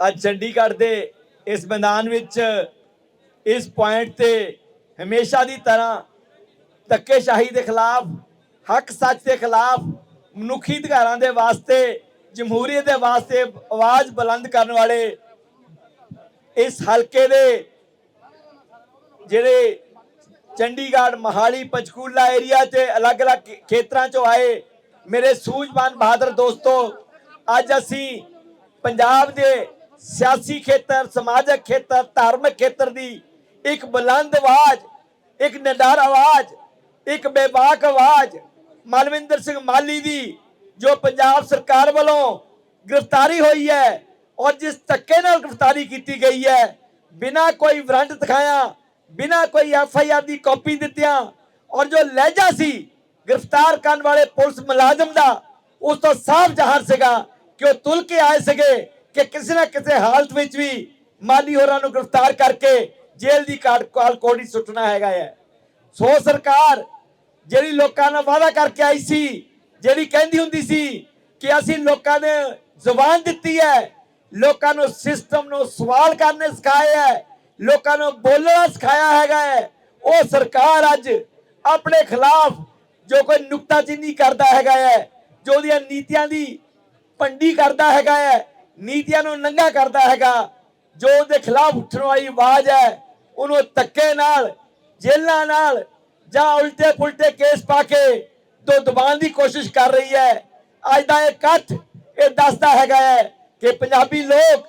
ਅੱਜ ਚੰਡੀਗੜ੍ਹ ਦੇ ਇਸ ਮੈਦਾਨ ਵਿੱਚ ਇਸ ਪੁਆਇੰਟ ਤੇ ਹਮੇਸ਼ਾ ਦੀ ਤਰ੍ਹਾਂ ਧੱਕੇਸ਼ਾਹੀ ਦੇ ਖਿਲਾਫ, ਹੱਕ ਸੱਚ ਦੇ ਖਿਲਾਫ, ਮਨੁੱਖੀ ਅਧਿਕਾਰਾਂ ਦੇ ਵਾਸਤੇ, ਜਮਹੂਰੀਅਤ ਦੇ ਵਾਸਤੇ ਆਵਾਜ਼ ਬੁਲੰਦ ਕਰਨ ਵਾਲੇ ਇਸ ਹਲਕੇ ਦੇ ਜਿਹੜੇ ਚੰਡੀਗੜ੍ਹ ਮਹਾਲੀ ਪੰਚਕੂਲਾ ਏਰੀਆ ਤੇ ਅਲੱਗ-ਅਲੱਗ ਖੇਤਰਾਂ 'ਚੋਂ ਆਏ ਮੇਰੇ ਸੂਝਵਾਨ ਬਹਾਦਰ ਦੋਸਤੋ, ਅੱਜ ਅਸੀਂ ਪੰਜਾਬ ਦੇ ਸਿਆਸੀ ਖੇਤਰ, ਸਮਾਜਿਕ ਖੇਤਰ, ਧਾਰਮਿਕ ਖੇਤਰ ਦੀ ਇੱਕ ਬੁਲੰਦ ਆਵਾਜ਼, ਇੱਕ ਨਿਡਰ ਆਵਾਜ਼, ਇੱਕ ਬੇਬਾਕ ਆਵਾਜ਼ ਮਲਵਿੰਦਰ ਸਿੰਘ ਮਾਲੀ ਦੀ, ਜੋ ਪੰਜਾਬ ਸਰਕਾਰ ਵੱਲੋਂ ਗ੍ਰਿਫਤਾਰੀ ਹੋਈ ਹੈ ਔਰ ਜਿਸ ਧੱਕੇ ਨਾਲ ਗ੍ਰਿਫਤਾਰੀ ਕੀਤੀ ਗਈ ਹੈ, ਬਿਨਾਂ ਕੋਈ ਵਾਰੰਟ ਦਿਖਾਇਆ, ਬਿਨਾਂ ਕੋਈ ਐਫ ਆਈ ਆਰ ਦੀ ਕਾਪੀ ਦਿੱਤਿਆਂ ਔਰ ਜੋ ਲਹਿਜਾ ਸੀ ਗ੍ਰਿਫਤਾਰ ਕਰਨ ਵਾਲੇ ਪੁਲਿਸ ਮੁਲਾਜ਼ਮ ਦਾ, ਉਸ ਤੋਂ ਸਾਫ਼ ਜ਼ਾਹਰ ਸੀਗਾ ਕਿ ਉਹ ਤੁਲ ਕੇ ਆਏ ਸੀਗੇ ਕਿ ਕਿਸੇ ਨਾ ਕਿਸੇ ਹਾਲਤ ਵਿੱਚ ਵੀ ਮਾਲੀ ਹੋਰਾਂ ਨੂੰ ਗ੍ਰਿਫਤਾਰ ਕਰਕੇ ਜੇਲ੍ਹ ਦੀ ਕਾਲ ਕਾਲ ਕੋੜੀ ਸੁੱਟਣਾ ਹੈਗਾ ਹੈ। ਸੋ ਸਰਕਾਰ ਜਿਹੜੀ ਲੋਕਾਂ ਨਾਲ ਵਾਅਦਾ ਕਰਕੇ ਆਈ ਸੀ, ਜਿਹੜੀ ਕਹਿੰਦੀ ਹੁੰਦੀ ਸੀ ਕਿ ਅਸੀਂ ਲੋਕਾਂ ਨੇ ਜ਼ੁਬਾਨ ਦਿੱਤੀ ਹੈ, ਲੋਕਾਂ ਨੂੰ ਸਿਸਟਮ ਨੂੰ ਸਵਾਲ ਕਰਨੇ ਸਿਖਾਏ ਹੈ, ਲੋਕਾਂ ਨੂੰ ਬੋਲਣਾ ਸਿਖਾਇਆ ਹੈਗਾ ਹੈ, ਉਹ ਸਰਕਾਰ ਅੱਜ ਆਪਣੇ ਖਿਲਾਫ ਜੋ ਕੋਈ ਨੁਕਤਾਚੀਨੀ ਕਰਦਾ ਹੈਗਾ ਹੈ, ਜੋ ਉਹਦੀਆਂ ਨੀਤੀਆਂ ਦੀ ਪੰਡੀ ਕਰਦਾ ਹੈਗਾ ਹੈ ਨੀਤੀਆਂ ਨੂੰ ਨੰਗਾ ਕਰਦਾ ਹੈਗਾ। ਜੋ ਉਹਦੇ ਖਿਲਾਫ ਉੱਠਣ ਵਾਲੀ ਆਵਾਜ਼ ਹੈ, ਉਹਨੂੰ ਧੱਕੇ ਨਾਲ, ਜੇਲ੍ਹਾਂ ਨਾਲ ਜਾਂ ਉਲਟੇ ਪੁਲਟੇ ਕੇਸ ਪਾ ਕੇ ਤੋਂ ਦਬਾਉਣ ਦੀ ਕੋਸ਼ਿਸ਼ ਕਰ ਰਹੀ ਹੈ। ਅੱਜ ਦਾ ਇਹ ਇਕੱਠ ਇਹ ਦੱਸਦਾ ਹੈਗਾ ਹੈ ਕਿ ਪੰਜਾਬੀ ਲੋਕ,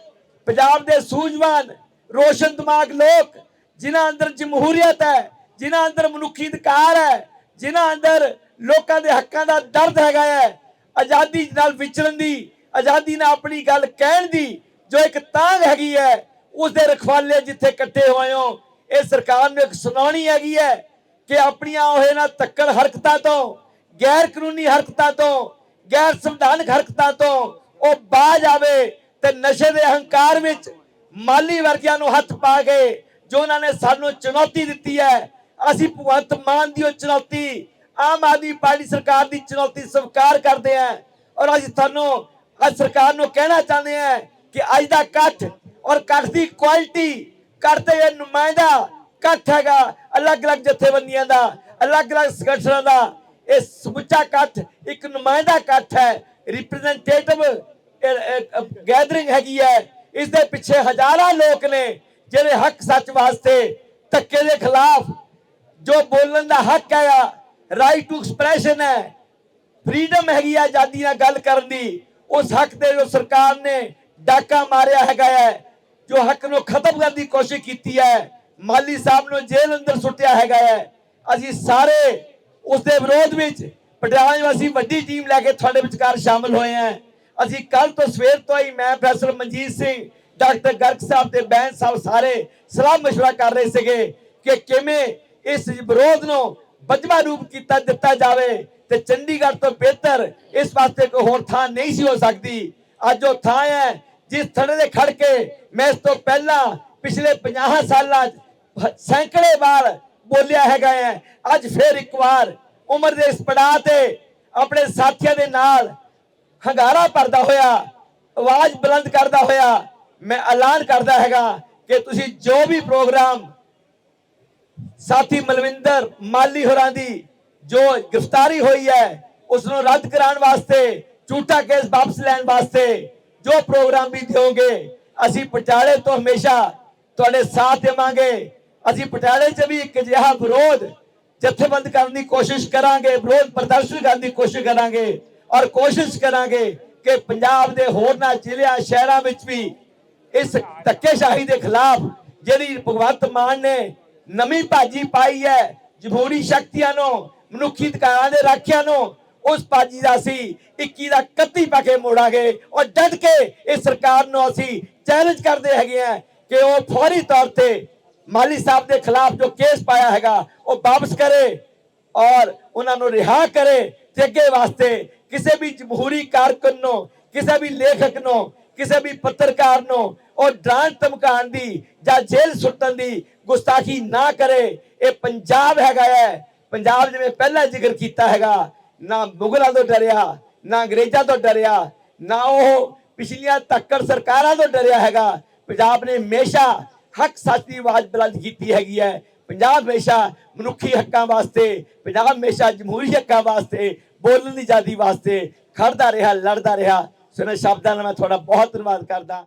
ਪੰਜਾਬ ਦੇ ਸੂਝਵਾਨ, ਰੋਸ਼ਨ ਦਿਮਾਗ ਲੋਕ, ਜਿਨ੍ਹਾਂ ਅੰਦਰ ਜਮਹੂਰੀਅਤ ਹੈ, ਜਿਨ੍ਹਾਂ ਅੰਦਰ ਮਨੁੱਖੀ ਅਧਿਕਾਰ ਹੈ, ਜਿਨ੍ਹਾਂ ਅੰਦਰ ਲੋਕਾਂ ਦੇ ਹੱਕਾਂ ਦਾ ਦਰਦ ਹੈਗਾ ਹੈ, ਆਜ਼ਾਦੀ ਨਾਲ ਵਿਚਰਨ ਦੀ ਆਜ਼ਾਦੀ ਨਾਲ ਆਪਣੀ ਗੱਲ ਕਹਿਣ ਦੀ ਜੋ ਇੱਕ ਤਾਂਗ ਹੈਗੀ ਹੈ ਉਸ ਦੇ ਰਖਵਾਲੇ ਜਿੱਥੇ ਇਕੱਠੇ ਹੋਏ ਹੋ, ਇਹ ਸਰਕਾਰ ਨੂੰ ਇੱਕ ਸੁਣਾਉਣੀ ਹੈਗੀ ਹੈ ਕਿ ਆਪਣੀਆਂ ਉਹ ਨਾ ਤੱਕੜ ਹਰਕਤਾਂ ਤੋਂ, ਗੈਰ ਕਾਨੂੰਨੀ ਹਰਕਤਾਂ ਤੋਂ, ਗੈਰ ਸੰਵਿਧਾਨਕ ਹਰਕਤਾਂ ਤੋਂ ਉਹ ਬਾਜ ਆਵੇ ਤੇ ਨਸ਼ੇ ਦੇ ਹੰਕਾਰ ਵਿੱਚ ਮਾਲੀ ਵਰਗਿਆਂ ਨੂੰ ਹੱਥ ਪਾ ਕੇ ਜੋ ਉਹਨਾਂ ਨੇ ਸਾਨੂੰ ਚੁਣੌਤੀ ਦਿੱਤੀ ਹੈ, ਅਸੀਂ ਭਗਵੰਤ ਮਾਨ ਦੀ ਉਹ ਚੁਣੌਤੀ, ਆਮ ਆਦਮੀ ਪਾਰਟੀ ਸਰਕਾਰ ਦੀ ਚੁਣੌਤੀ ਸਵੀਕਾਰ ਕਰਦੇ ਹਾਂ ਔਰ ਅਸੀਂ ਤੁਹਾਨੂੰ ਅੱਜ ਸਰਕਾਰ ਨੂੰ ਕਹਿਣਾ ਚਾਹੁੰਦੇ ਹਾਂ ਕਿ ਅੱਜ ਦਾ ਕੱਠ ਔਰ ਇਕੱਠ ਦੀ ਕੁਆਲਿਟੀ ਕਰਦੇ ਇਹ ਨੁਮਾਇੰਦਾ ਇਕੱਠ ਹੈਗਾ, ਅਲੱਗ-ਅਲੱਗ ਜਥੇਬੰਦੀਆਂ ਦਾ, ਅਲੱਗ-ਅਲੱਗ ਸੰਗਠਨਾਂ ਦਾ, ਇਹ ਸਮੁੱਚਾ ਇਕੱਠ, ਇੱਕ ਨੁਮਾਇੰਦਾ ਇਕੱਠ ਹੈ ਰਿਪਰੈਜ਼ੈਂਟੇਟਿਵ ਗੈਦਰਿੰਗ ਹੈਗੀ ਹੈ ਇਸ ਦੇ ਪਿੱਛੇ ਹਜ਼ਾਰਾਂ ਲੋਕ ਨੇ, ਜਿਹੜੇ ਹੱਕ ਸੱਚ ਵਾਸਤੇ ਧੱਕੇ ਦੇ ਖਿਲਾਫ ਜੋ ਬੋਲਣ ਦਾ ਹੱਕ ਹੈ ਰਾਈਟ ਟੂ ਐਕਸਪ੍ਰੈਸ਼ਨ ਹੈ ਫਰੀडम ਹੈਗੀ ਆ ਆਜ਼ਾਦੀ ਨਾਲ ਗੱਲ ਕਰਨ ਦੀ ਉਸ ਹੱਕ ਤੇ ਜੋ ਸਰਕਾਰ ਨੇ ਡਾਕਾ ਮਾਰਿਆ ਹੈਗਾ ਹੈ ਜੋ ਹੱਕ ਨੂੰ ਖਤਮ ਕਰਨ ਦੀ ਕੋਸ਼ਿਸ਼ ਕੀਤੀ ਹੈ ਮਾਲੀ ਸਾਹਿਬ ਨੂੰ ਜੇਲ੍ਹ ਅੰਦਰ ਸੁੱਟਿਆ ਹੈਗਾ ਹੈ ਅਸੀਂ ਸਾਰੇ ਉਸ ਦੇ ਵਿਰੋਧ ਵਿੱਚ ਪਟਿਆਲਾ ਨਿਵਾਸੀ ਵੱਡੀ ਟੀਮ ਲੈ ਕੇ ਤੁਹਾਡੇ ਵਿਚਕਾਰ ਸ਼ਾਮਲ ਹੋਏ ਹਾਂ ਅਸੀਂ ਕੱਲ ਤੋਂ ਸਵੇਰ ਤੋਂ ਹੀ ਮੈਂ ਪ੍ਰੋਫੈਸਰ ਮਨਜੀਤ ਸਿੰਘ ਡਾਕਟਰ ਗਰਗ ਸਾਹਿਬ ਤੇ ਬੈਂਸ ਸਾਹਿਬ ਸਾਰੇ ਸਲਾਹ مشورہ ਕਰ ਰਹੇ ਸੀਗੇ ਕਿ ਕਿਵੇਂ ਇਸ ਵਿਰੋਧ ਨੂੰ ਬਜਵਾ ਰੂਪ ਕੀਤਾ ਦਿੱਤਾ ਜਾਵੇ ਤੇ ਚੰਡੀਗੜ੍ਹ ਤੋਂ ਬਿਹਤਰ ਇਸ ਵਾਸਤੇ ਕੋਈ ਹੋਰ ਥਾਂ ਨਹੀਂ ਸੀ ਹੋ ਸਕਦੀ। ਅੱਜ ਉਹ ਥਾਂ ਹੈ ਜਿਸ ਥੜੇ ਦੇ ਖੜ ਕੇ ਮੈਂ ਇਸ ਤੋਂ ਪਹਿਲਾਂ ਪਿਛਲੇ 50 ਸਾਲਾਂ 'ਚ ਸੈਂਕੜੇ ਵਾਰ ਬੋਲਿਆ ਹੈਗਾ ਹੈ। ਅੱਜ ਫੇਰ ਇੱਕ ਵਾਰ ਉਮਰ ਦੇ ਇਸ ਪੜਾਅ ਤੇ ਆਪਣੇ ਸਾਥੀਆਂ ਦੇ ਨਾਲ ਹੰਗਾਰਾ ਭਰਦਾ ਹੋਇਆ, ਆਵਾਜ਼ ਬੁਲੰਦ ਕਰਦਾ ਹੋਇਆ ਮੈਂ ਐਲਾਨ ਕਰਦਾ ਹੈਗਾ ਕਿ ਤੁਸੀਂ ਜੋ ਵੀ ਪ੍ਰੋਗਰਾਮ ਸਾਥੀ ਮਲਵਿੰਦਰ ਮਾਲੀ ਹੋਰਾਂ ਦੀ ਜੋ ਗ੍ਰਿਫਤਾਰੀ ਹੋਈ ਹੈ ਉਸ ਨੂੰ ਰੱਦ ਕਰਾਉਣ ਵਾਸਤੇ, ਝੂਠਾ ਕੇਸ ਵਾਪਸ ਲੈਣ ਵਾਸਤੇ ਜੋ ਪ੍ਰੋਗਰਾਮ ਵੀ ਦਿਓਗੇ, ਅਸੀਂ ਪਟਿਆਲੇ ਤੋਂ ਹਮੇਸ਼ਾ ਤੁਹਾਡੇ ਸਾਥ ਦੇਵਾਂਗੇ। ਅਸੀਂ ਪਟਿਆਲੇ 'ਚ ਵੀ ਇੱਕ ਅਜਿਹਾ ਵਿਰੋਧ ਜਥੇਬੰਦ ਕਰਨ ਦੀ ਕੋਸ਼ਿਸ਼ ਕਰਾਂਗੇ, ਵਿਰੋਧ ਪ੍ਰਦਰਸ਼ਨ ਕਰਨ ਦੀ ਕੋਸ਼ਿਸ਼ ਕਰਾਂਗੇ ਔਰ ਕੋਸ਼ਿਸ਼ ਕਰਾਂਗੇ ਕਿ ਪੰਜਾਬ ਦੇ ਹੋਰਨਾਂ ਜ਼ਿਲ੍ਹਿਆਂ, ਸ਼ਹਿਰਾਂ ਵਿੱਚ ਵੀ ਇਸ ਧੱਕੇਸ਼ਾਹੀ ਦੇ ਖਿਲਾਫ ਜਿਹੜੀ ਭਗਵੰਤ ਮਾਨ ਨੇ ਨਵੀਂ ਭਾਜੀ ਪਾਈ ਹੈ ਜਮਹੂਰੀ ਸ਼ਕਤੀਆਂ ਨੂੰ, ਮਨੁੱਖੀ ਅਧਿਕਾਰਾਂ ਦੇ ਰਾਖਿਆਂ ਨੂੰ, ਉਸ ਭਾਜੀ ਦਾ ਅਸੀਂ 21 ਦਾ 31 ਪਾ ਕੇ ਮੋੜਾਂਗੇ। ਔਰ ਡਟ ਕੇ ਇਸ ਸਰਕਾਰ ਨੂੰ ਅਸੀਂ ਚੈਲੰਜ ਕਰਦੇ ਹੈਗੇ ਆ ਕਿ ਉਹ ਫੌਰੀ ਤੌਰ ਤੇ ਮਾਲੀ ਸਾਹਿਬ ਦੇ ਖਿਲਾਫ ਜੋ ਕੇਸ ਪਾਇਆ ਹੈਗਾ, ਉਹ ਵਾਪਸ ਕਰੇ ਔਰ ਉਹਨਾਂ ਨੂੰ ਰਿਹਾ ਕਰੇ ਤੇ ਅੱਗੇ ਵਾਸਤੇ ਕਿਸੇ ਵੀ ਜਮਹੂਰੀ ਕਾਰਕੁਨ ਨੂੰ, ਕਿਸੇ ਵੀ ਲੇਖਕ ਨੂੰ, ਕਿਸੇ ਵੀ ਪੱਤਰਕਾਰ ਨੂੰ ਉਹ ਡਰਾਣ ਧਮਕਾਉਣ ਦੀ ਜਾਂ ਜੇਲ੍ਹ ਸੁੱਟਣ ਦੀ ਗੁਸਤਾਖੀ ਨਾ ਕਰੇ, ਇਹ ਪੰਜਾਬ ਹੈਗਾ ਹੈ। ਪੰਜਾਬ ਜਿਵੇਂ ਪਹਿਲਾਂ ਜ਼ਿਕਰ ਕੀਤਾ ਹੈਗਾ, ਨਾ ਮੁਗਲਾਂ ਤੋਂ ਡਰਿਆ, ਨਾ ਅੰਗਰੇਜ਼ਾਂ ਤੋਂ ਡਰਿਆ, ਨਾ ਉਹ ਪਿਛਲੀਆਂ ਧੱਕੜ ਸਰਕਾਰਾਂ ਤੋਂ ਡਰਿਆ ਹੈਗਾ। ਪੰਜਾਬ ਨੇ ਹਮੇਸ਼ਾ ਹੱਕ ਸੱਚ ਦੀ ਆਵਾਜ਼ ਬੁਲੰਦ ਕੀਤੀ ਹੈਗੀ ਹੈ। ਪੰਜਾਬ ਹਮੇਸ਼ਾ ਮਨੁੱਖੀ ਹੱਕਾਂ ਵਾਸਤੇ, ਪੰਜਾਬ ਹਮੇਸ਼ਾ ਜਮਹੂਰੀ ਹੱਕਾਂ ਵਾਸਤੇ, ਬੋਲਣ ਦੀ ਆਜ਼ਾਦੀ ਵਾਸਤੇ ਖੜਦਾ ਰਿਹਾ, ਲੜਦਾ ਰਿਹਾ। ਸੋ ਇਹਨਾਂ ਸ਼ਬਦਾਂ ਨਾਲ ਮੈਂ ਤੁਹਾਡਾ ਬਹੁਤ ਧੰਨਵਾਦ ਕਰਦਾ।